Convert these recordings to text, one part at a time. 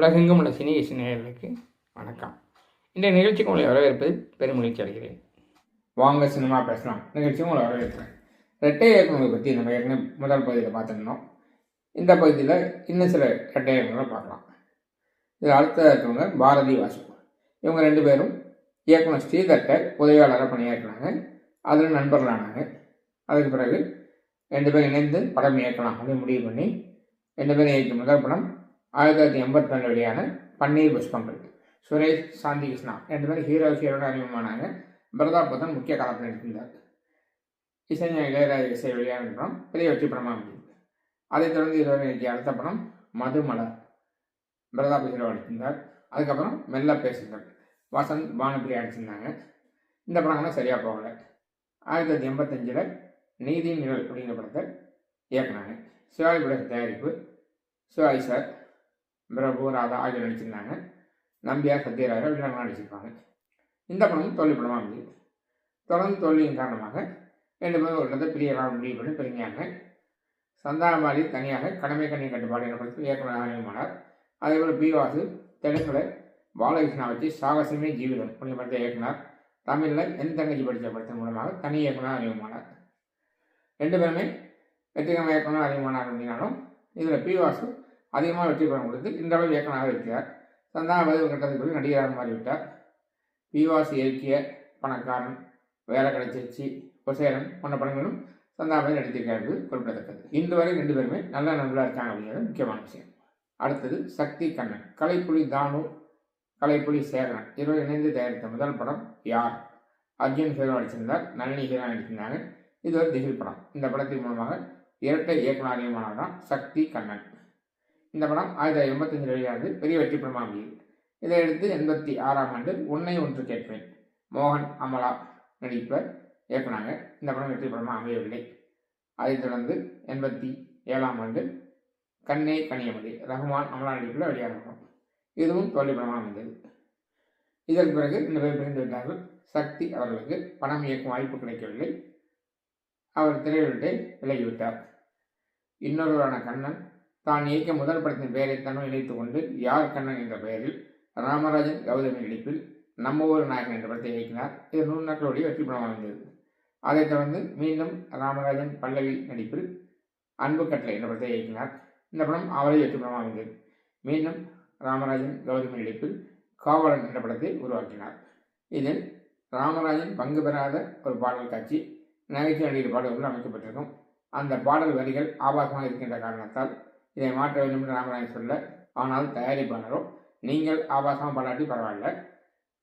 உலகெங்கும் உள்ள சினி இசை நேயர்களுக்கு வணக்கம். இந்த நிகழ்ச்சிக்கு உங்களை வரவேற்பது பெருமகிழ்ச்சி அடைகிறேன். வாங்க சினிமா பேசலாம். நிகழ்ச்சிக்கு உங்களை வரவேற்கிறேன். ரெட்டை இயக்குநர்களை பற்றி நம்ம ஏற்கனவே முதல் பகுதியில் பார்த்துருந்தோம். இந்த பகுதியில் இன்னும் சில ரெட்டை இயக்குநர்களை பார்க்கலாம். இது அடுத்த பாரதி வாசு. இவங்க ரெண்டு பேரும் இயக்குனர் ஸ்ரீதர்கிட்ட உதவியாளராக பணியாற்றினாங்க. அதில் நண்பர்களானாங்க. அதுக்கு பிறகு ரெண்டு பேரும் இணைந்து படம் இயக்கலாம் அப்படின்னு முடிவு பண்ணி ரெண்டு பேரும் இயக்கும் முதல் படம் ஆயிரத்தி தொள்ளாயிரத்தி எண்பத்தி ரெண்டு வெளியான பன்னீர் புஷ்பங்கள். சுரேஷ் சாந்தி கிருஷ்ணா ரெண்டு பேரும் ஹீரோ ஹீரோட அறிமுகமானாங்க. பிரதாப் பத்தன் முக்கிய காலத்தில் நடித்திருந்தார் இசைஞர் இளையராஜா இசை வெளியான படம் பெரிய வெற்றி படமாக இருந்தது அதைத் தொடர்ந்து இருவர் அடுத்த படம் மதுமலர். பிரதாப் ஹீரோ நடித்திருந்தார் அதுக்கப்புறம் மெல்ல பேசுங்கள். வசந்த் பானுபிரியா அடிச்சிருந்தாங்க இந்த படங்கள்லாம் சரியாக போகலை. ஆயிரத்தி தொள்ளாயிரத்தி எண்பத்தஞ்சில் நீதி நிழல் அப்படிங்கிற படத்தை இயக்குனாங்க. சிவாஜி பட தயாரிப்பு சிவாஜி சார் பிரபு ராதா ஆகியோர் நடிச்சிருந்தாங்க. நம்பியார் சத்யராஜா வில்லங்களாக நடிச்சிருப்பாங்க. இந்த படமும் தோல்வி படமாக இருந்தது தொடர்ந்து தோல்வியின் காரணமாக ரெண்டு பேரும் ஒரு இடத்தை பிரியலாம் முடிவு பண்ணி பிரிஞ்சாங்க. சந்தானபாலி தனியாக கடமை கண்ணி கட்டுப்பாடு என்ற படத்தில் இயக்குனர் அறிமுகமானார் அதேபோல் பி வாசு தெலுங்குல பாலகிருஷ்ணா வச்சு சாகசமே ஜீவிதம் அப்படிங்கிற படத்தை இயக்குனார். தமிழில் என் தங்கச்சி படித்த படத்தின் மூலமாக தனி இயக்குனர் அறிமுகமானார் ரெண்டு பேருமே வெற்றிகரமாக இயக்குனர் அறிமுகமானார் அப்படின்னாலும் இதில் பி வாசு அதிகமாக வெற்றி பெற முடிந்து இந்த அளவு இயக்கனாக இருக்கிறார். சந்தான பதிவு கட்டத்தை பிறகு நடிகராக மாறிவிட்டார். பி இயக்கிய பணக்காரன் வேலை கிடைச்சிருச்சு குசேரன் போன்ற படங்களும் சந்தாபதி நடித்திருக்கிறார்கள் குறிப்பிடத்தக்கது. இன்று வரை ரெண்டு பேருமே நல்ல நண்பர்களாக இருக்காங்க அப்படிங்கிறது முக்கியமான விஷயம். அடுத்தது சக்தி கண்ணன் கலைப்புலி தானு கலைப்புலி சேகரன் இருவர் இணைந்து தயாரித்த முதல் படம் யார்? அர்ஜுன் ஹீரோ நடிச்சிருந்தார் நளினி ஹீரோ நடிச்சிருந்தாங்க இது ஒரு திகில் படம். இந்த படத்தின் மூலமாக இரட்டை இயக்குனர் தான் சக்தி கண்ணன். இந்த படம் ஆயிரத்தி தொள்ளாயிரத்தி எண்பத்தஞ்சு வெளியானது பெரிய வெற்றி படமாக அமைந்தது இதையடுத்து எண்பத்தி ஆறாம் ஆண்டு உன்னை ஒன்று கேட்பேன். மோகன் அமலா நடிப்பை இயக்குனாங்க இந்த படம் வெற்றி படமாக அமையவில்லை. அதைத் தொடர்ந்து எண்பத்தி ஏழாம் ஆண்டு கண்ணே கனியமதி ரஹ்மான் அமலா நடிப்பில் வெளியான இதுவும் தோல்வி படமாக அமைந்தது. இதற்கு பிறகு இந்த பேர் பிரிந்து விட்டார்கள். சக்தி அவர்களுக்கு பணம் இயக்கும் வாய்ப்பு கிடைக்கவில்லை. அவர் திரையிலிட்டே விலகிவிட்டார். இன்னொருவரான கண்ணன் தான் இயக்கிய முதல் படத்தின் பெயரை தன்னும் இணைத்துக் கொண்டு யார் கண்ணன் என்ற பெயரில் ராமராஜன் கௌதமி நடிப்பில் நம்ம ஊர் நாயகன் என்ற படத்தை இயக்கினார். இது நூறு நாட்களுடைய வெற்றி படம் அமைந்தது. அதைத் தொடர்ந்து மீண்டும் ராமராஜன் பல்லவி நடிப்பில் அன்பு கட்டளை என்ற படத்தை இயக்கினார். இந்த படம் அவரை வெற்றி படம் அமைந்தது. மீண்டும் ராமராஜன் கௌதமி நடிப்பில் காவலன் என்ற படத்தை உருவாக்கினார். இதில் ராமராஜன் பங்கு பெறாத ஒரு பாடல் காட்சி நகைச்சுவை நடிகர் பாடல்கள் அமைக்கப்பட்டிருக்கும். அந்த பாடல் வரிகள் ஆபாசமாக இருக்கின்ற காரணத்தால் இதை மாற்ற வேண்டும் என்று ராமராஜன் சொல்ல ஆனால் தயாரிப்பாளரும் நீங்கள் ஆபாசமாக பாடாட்டி பரவாயில்ல.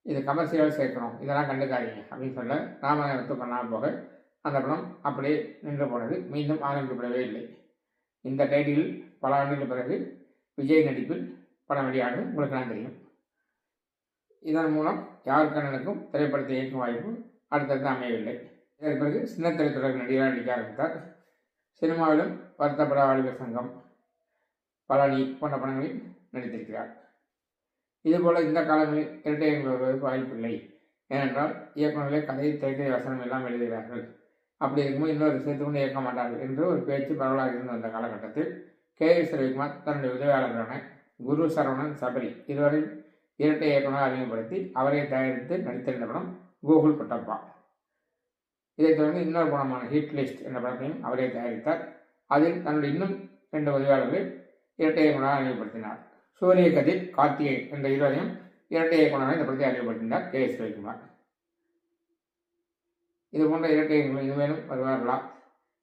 இது கமர்ஷியல் சேர்க்கணும். இதெல்லாம் கண்டுக்காதீங்க அப்படின்னு சொல்ல ராமராஜன் ஒத்து பண்ணாமல் போக அந்த படம் அப்படியே நின்று போனது. மீண்டும் ஆரம்பிக்கப்படவே இல்லை. இந்த டைட்டில் பல ஆண்டுகள் பிறகு விஜய் நடிப்பில் படம் வெளியானது உங்களுக்கு நான் தெரியும். இதன் மூலம் யார் கண்ணனுக்கும் திரைப்படத்தை இயக்கும் வாய்ப்பு அடுத்தடுத்து அமையவில்லை. இதற்கு பிறகு சின்ன திரைத்துறையில் நடிகராக நடிக்க ஆரம்பித்தார். சினிமாவிலும் வருத்தப்பட வாலிபர் சங்கம். பழனி போன்ற படங்களில் நடித்திருக்கிறார். இதுபோல் இந்த காலங்களில் இரட்டை வருவதற்கு வாய்ப்பில்லை. ஏனென்றால் இயக்குநர்களே கதை திரைக்கதை வசனம் எல்லாம் எழுதுகிறார்கள். அப்படி இருக்கும்போது இன்னொரு சேர்த்து கொண்டு இயக்க மாட்டார்கள் என்று ஒரு பேச்சு பரவலாக இருந்து வந்த காலகட்டத்தில் கே எஸ் ரவிக்குமார் தன்னுடைய உதவியாளரான குரு சரவணன் சபரி இதுவரை இரட்டை இயக்குனர் அறிமுகப்படுத்தி அவரை தயாரித்து நடித்திருந்த படம் கூகுள் குட்டப்பா. இதைத் தொடர்ந்து இன்னொரு படமான ஹிட் லிஸ்ட் என்ற படத்தையும் அவரே தயாரித்தார். அதில் தன்னுடைய இன்னும் ரெண்டு உதவியாளர்களை இரட்டை இயக்குனராக அறிமுகப்படுத்தினார். சூரிய கதிர் கார்த்திகை என்ற இருவரையும் இரட்டை இயக்குனராக இந்த படத்தை அறிமுகப்படுத்தினார் கே எஸ் ரவிக்குமார். இது போன்ற இரட்டை இனிமேலும் வருவார்களா?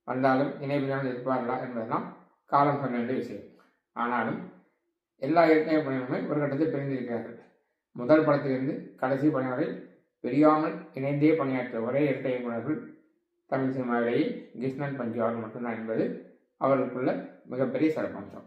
வந்தாலும் இணைப்பிலான இருப்பார்களா என்பதெல்லாம் காலம் சொல்ல வேண்டிய விஷயம். ஆனாலும் எல்லா இரட்டை பணிகளுமே ஒரு கட்டத்தில் பிரிந்திருக்கிறார்கள். முதல் படத்திலிருந்து கடைசி பணி வரை பிரியாமல் இணைந்தே பணியாற்றிய ஒரே இரட்டை இயக்குநர்கள் தமிழ் சினிமாவிலேயே கிருஷ்ணன் பஞ்சு அவர்கள் மட்டும்தான் என்பது அவர்களுக்குள்ள மிகப்பெரிய சிறப்பம்சம்.